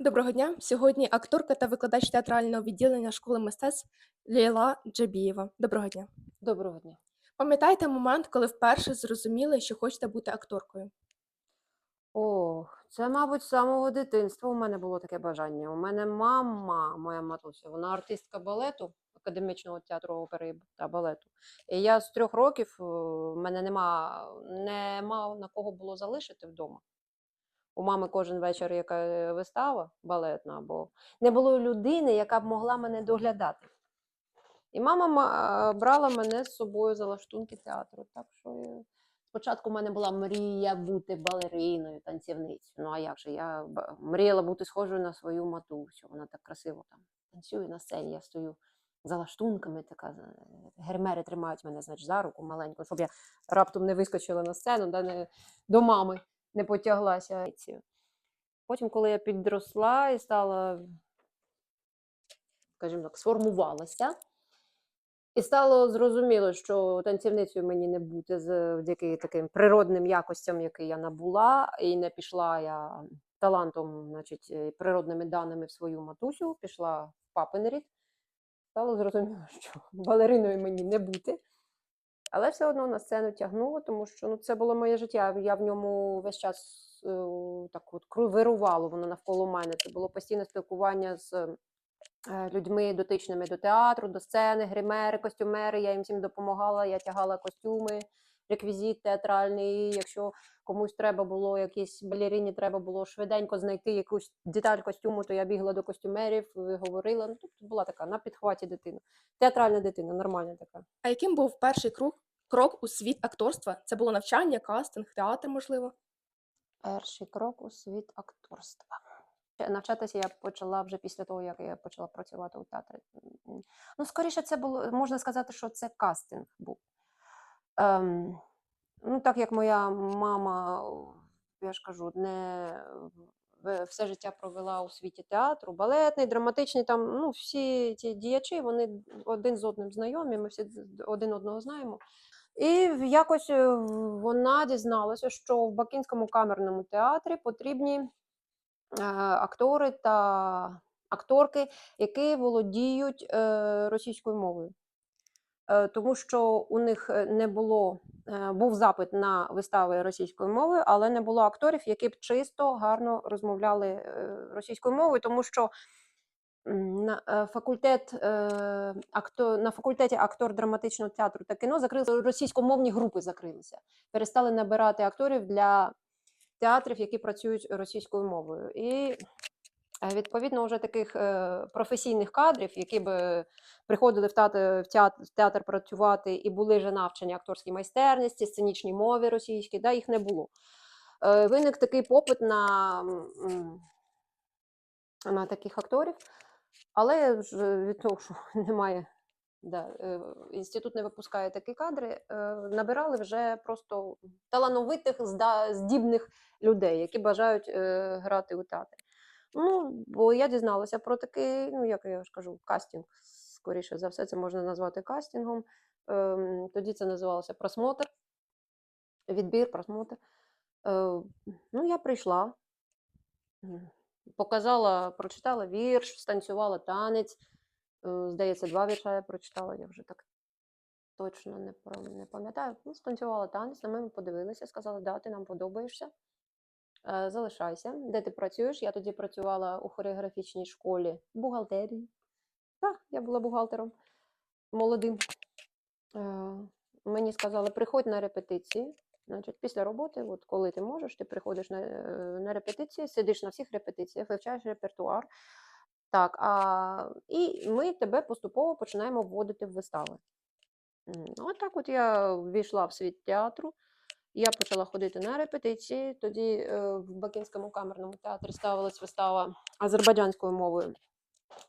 Доброго дня! Сьогодні акторка та викладач театрального відділення школи мистецтв Лейла Джабієва. Доброго дня! Доброго дня. Пам'ятаєте момент, коли вперше зрозуміли, що хочете бути акторкою? Ох, це, мабуть, з самого дитинства у мене було таке бажання. У мене мама, моя матуся, вона артистка балету, академічного театру опери та балету. І я з трьох років е, в мене нема, не мав на кого було залишити вдома. У мами кожен вечір яка вистава балетна, або не було людини, яка б могла мене доглядати. І мама брала мене з собою за лаштунки театру. Так що спочатку в мене була мрія бути балериною, танцівницею. Ну а як же? Я мріяла бути схожою на свою матусю. Вона так красиво там танцює на сцені. Я стою за лаштунками, така е, гермери тримають мене, значить, за руку маленьку, щоб я раптом не вискочила на сцену, да, не, до мами не потяглася. Потім, коли я підросла і стала, скажімо так, сформувалася. І стало зрозуміло, що танцівницею мені не бути завдяки таким природним якостям, які я набула, і не пішла я талантом, значить, е, природними даними в свою матусю, пішла в папин рід. Стало зрозуміло, що балериною мені не бути. Але все одно на сцену тягнуло, тому що ну, це було моє життя. Я в ньому весь час е, так от вирувало воно навколо мене. Це було постійне спілкування з е, людьми, дотичними до театру, до сцени, гримери, костюмери. Я їм всім допомагала, я тягала костюми, реквізит театральний. Якщо комусь треба було, якійсь балерині треба було швиденько знайти якусь деталь костюму, то я бігла до костюмерів, говорила. Ну, тобто була така на підхваті дитина. Театральна дитина, нормальна така. А яким був перший крок, крок у світ акторства? Це було навчання, кастинг, театр, можливо? Перший крок у світ акторства. Навчатися я почала вже після того, як я почала працювати у театрі. Ну, скоріше, це було, можна сказати, що це кастинг був. Ем, ну, так як моя мама, я ж кажу, не все життя провела у світі театру, балетний, драматичний, там ну, всі ті діячі, вони один з одним знайомі, ми всі один одного знаємо. І якось е, вона дізналася, що в Бакінському камерному театрі потрібні е, актори та акторки, які володіють е, російською мовою. Е, Тому що у них е, не було, е, був запит на вистави російською мовою, але не було акторів, які б чисто гарно розмовляли російською мовою, тому що На факультет на факультеті актор драматичного театру та кіно закрили російськомовні групи закрилися. Перестали набирати акторів для театрів, які працюють російською мовою. І відповідно вже таких е, професійних кадрів, які би приходили в театр, в театр, в театр працювати і були вже навчені акторській майстерності, сценічній мові російській, да, їх не було. Е, Виник такий попит на, на таких акторів. Але від того, що немає, да, е, інститут не випускає такі кадри, е, набирали вже просто талановитих, здібних людей, які бажають е, грати у театрі. Ну, бо я дізналася про такий, ну як я ж кажу, кастинг. Скоріше за все, це можна назвати кастингом. Ем, Тоді це називалося просмотр, відбір, просмотр. Е, Ну, я прийшла. Показала, прочитала вірш, станцювала танець. Е, Здається, два вірша я прочитала, я вже так точно не, не пам'ятаю. Ну, станцювала танець, на мене подивилися, сказали, да, ти нам подобаєшся. Е, Залишайся. Де ти працюєш? Я тоді працювала у хореографічній школі бухгалтерії. Так, я була бухгалтером молодим. Е, Мені сказали, приходь на репетиції. Значить, після роботи, от коли ти можеш, ти приходиш на, е, на репетиції, сидиш на всіх репетиціях, вивчаєш репертуар. Так, а, і ми тебе поступово починаємо вводити в вистави. От так от я ввійшла в світ театру. Я почала ходити на репетиції. Тоді е, в Бакінському камерному театрі ставилась вистава азербайджанською мовою.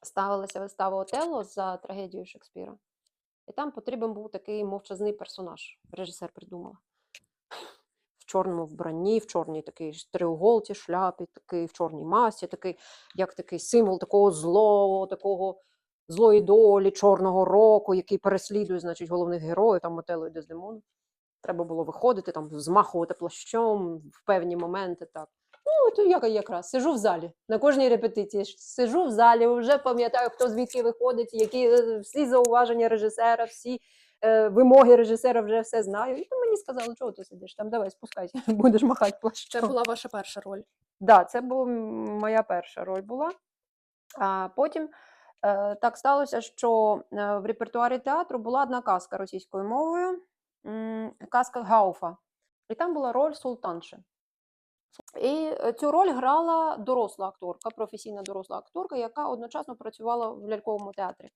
Ставилася вистава Отелло за трагедією Шекспіра. І там потрібен був такий мовчазний персонаж. Режисер придумала. В чорному вбранні, в чорній такій треуголці, шляпі, такий в чорній масці, такий, як такий символ такого злого, такого злої долі, чорного року, який переслідує, значить, головних героїв, там Отелло і Дездемону. Треба було виходити, там, змахувати плащом в певні моменти. Так. Ну, то я якраз сижу в залі на кожній репетиції. Сижу в залі, вже пам'ятаю, хто звідки виходить, які е, всі зауваження режисера, всі е, вимоги режисера вже все знаю. І мені сказали, чого ти сидиш? Там давай спускайся, будеш махати плащом. Це була ваша перша роль. Да, це була моя перша роль була. А потім е, так сталося, що е, в репертуарі театру була одна казка російською мовою, казка Гауфа. І там була роль султанши. І е, цю роль грала доросла акторка, професійна доросла акторка, яка одночасно працювала в ляльковому театрі.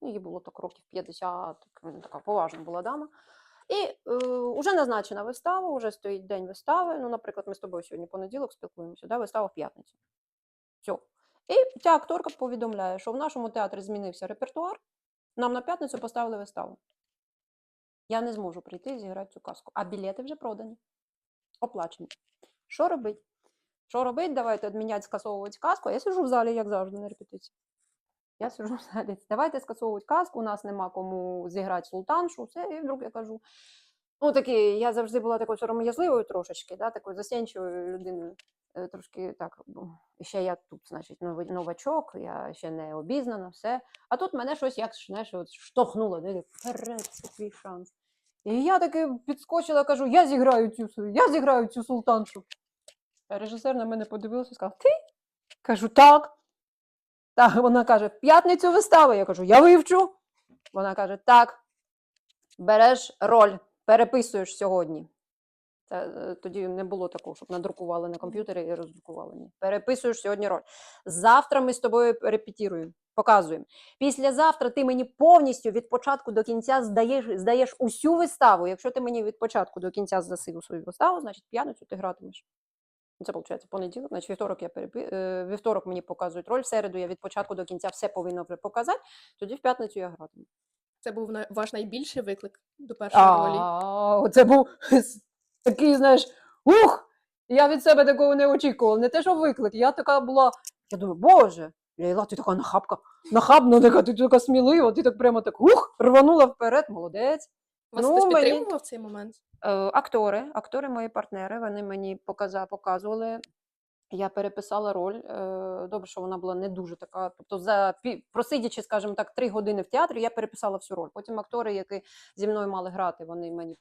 Ну, Їй було так років 50, ну, така поважна була дама. І е, вже назначена вистава, вже стоїть день вистави. Ну, наприклад, ми з тобою сьогодні понеділок спілкуємося, да? вистава в п'ятницю. Все. І ця акторка повідомляє, що в нашому театрі змінився репертуар, нам на п'ятницю поставили виставу. Я не зможу прийти і зіграти цю казку, а білети вже продані, оплачені. Що робить? Що робить? Давайте відміняти, скасовувати казку. Я сиджу в залі, як завжди, на репетиції. Я сиджу в залі. Давайте скасовувати казку, у нас нема кому зіграти султаншу. Все, і вдруг я кажу. Ну, такі, я завжди була такою сором'язливою трошечки, да, такою застенчивою людиною. Е, Трошки так, ще я тут, значить, новачок, я ще не обізнана, все. А тут мене щось як знаєш, от штовхнуло, вперед, це шанс. І я таки підскочила, кажу, я зіграю цю, я зіграю цю султаншу. А режисер на мене подивився і сказав: Ти? Кажу, так. Так, вона каже, в п'ятницю вистава. Я кажу, я вивчу. Вона каже, так, береш роль, переписуєш сьогодні. Це, е, тоді не було такого, щоб надрукували на комп'ютері і роздрукували. Переписуєш сьогодні роль. Завтра ми з тобою репетіруємо, показуємо. Післязавтра ти мені повністю від початку до кінця здаєш, здаєш усю виставу. Якщо ти мені від початку до кінця здаси свою виставу, значить п'ятницю ти гратимеш. Це виходить понеділок, значить вівторок я перепи... е, вівторок мені показують роль, в середу я від початку до кінця все повинна вже показати, тоді в п'ятницю я гратиму. Це був ваш найбільший виклик до першої ролі. Це був такий, знаєш, ух! Я від себе такого не очікувала. Не те, що виклик. Я така була. Я думаю, боже, Лейла, ти така нахабка, нахабна, така, ти така смілива, ти так прямо так ух, рванула вперед, молодець. Вас ну, хтось мені- підтримував в цей момент? Е, актори, актори мої партнери, вони мені показа, показували. Я переписала роль. Е, добре, що вона була не дуже така. Тобто, за просидячи, скажімо так, три години в театрі, я переписала всю роль. Потім актори, які зі мною мали грати, вони мені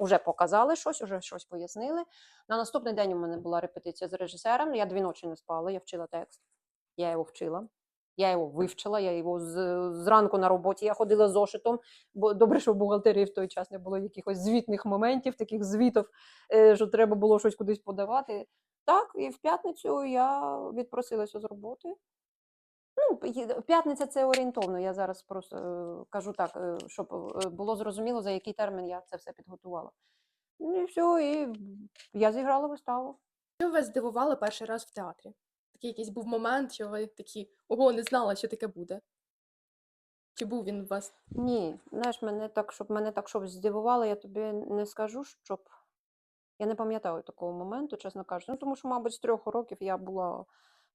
вже показали щось, вже щось пояснили. На наступний день у мене була репетиція з режисером. Я дві ночі не спала, я вчила текст. Я його вчила. Я його вивчила, я його з, зранку на роботі я ходила з зошитом, бо добре, що в бухгалтерії в той час не було якихось звітних моментів, таких звітів, е, що треба було щось кудись подавати. Так, і в п'ятницю я відпросилася з роботи. Ну, п'ятниця це орієнтовно. Я зараз просто е, кажу так, е, щоб е, було зрозуміло, за який термін я це все підготувала. Ну і все, і я зіграла виставу. Що вас здивувало перший раз в театрі? Такий якийсь був момент, що ви такі, ого, не знала, що таке буде. Чи був він у вас? Ні, знаєш, мене так, щоб мене так щоб здивувало, я тобі не скажу, щоб. Я не пам'ятаю такого моменту, чесно кажучи. Ну, тому що, мабуть, з трьох років я була е,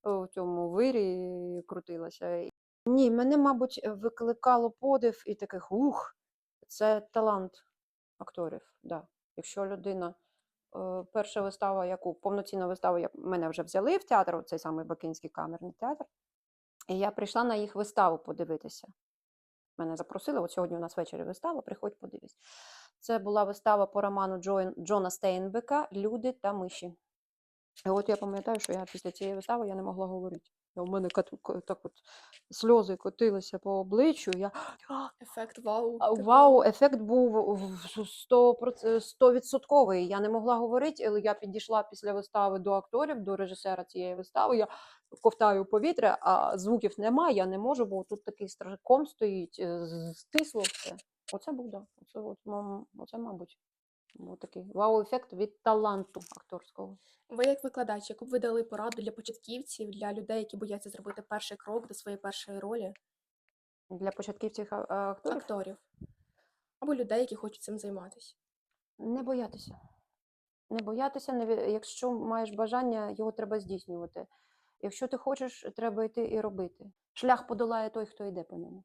в цьому вирі крутилася. Ні, мене, мабуть, е, викликало подив і таких ух, це талант акторів. Да. Якщо людина, перша вистава, яку повноцінна вистава, як мене вже взяли в театр, цей самий Бакинський камерний театр, і я прийшла на їх виставу подивитися. Мене запросили, от сьогодні у нас ввечері вистава, приходь подивись. Це була вистава по роману Джон, Джона Стейнбека Люди та миші. І от я пам'ятаю, що я після цієї вистави я не могла говорити. У мене так от сльози котилися по обличчю. Я Ефект вау. Вау, ефект був в- сто проц- стовідсотковий. Я не могла говорити, але я підійшла після вистави до акторів, до режисера цієї вистави. Я ковтаю повітря, а звуків немає, я не можу, бо тут такий страшком стоїть, е, стисло все. Оце був, да. Оце, от, оце мабуть, був такий вау-ефект від таланту акторського. Ви як викладач, яку б ви дали пораду для початківців, для людей, які бояться зробити перший крок до своєї першої ролі, Для початківців а- а, акторів акторів або людей, які хочуть цим займатися? не боятися. Не боятися, не, ві- якщо маєш бажання, його треба здійснювати. Якщо ти хочеш, треба йти і робити. Шлях подолає той, хто йде по ньому.